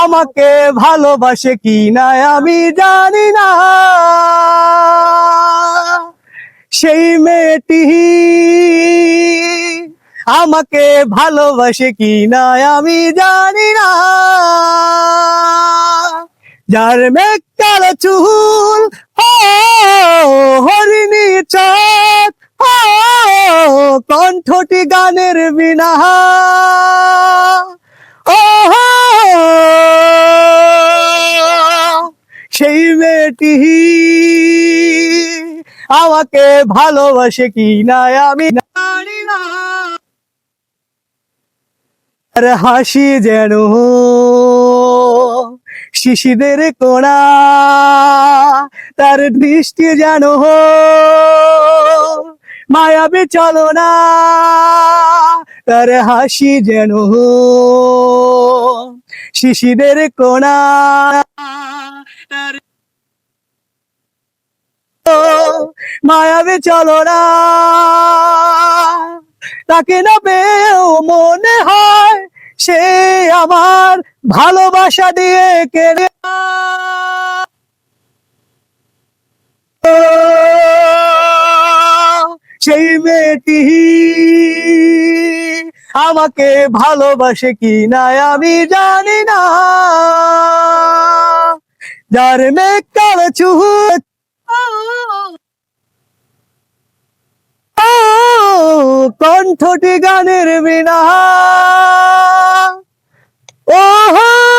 আমাকে ভালোবাসে কি না আমি জানি না। সেই মেয়েটি আমাকে ভালোবাসে কি না আমি জানি না। যার মেঘ কালো চুল হরিণী চাঁদ কণ্ঠটি গানের বিনা। সেই মেয়েটি আমাকে ভালোবাসে কি না আমি জানি না। হাসি যেন শিশিদের কোনা তার দৃষ্টি যেন মায়াবী চলো না। তার হাসি যেন শিশিদের কোনা মায়াবী চলো না। তাকে না পেয়েও মনে হয় সে আমার ভালোবাসা দিয়ে কেড়ে সেই মেয়েটি আমাকে ভালোবাসে কি না আমি জানি না। যার মেঘ কালো চুল কণ্ঠটি গানের বিনা ও হ্যাঁ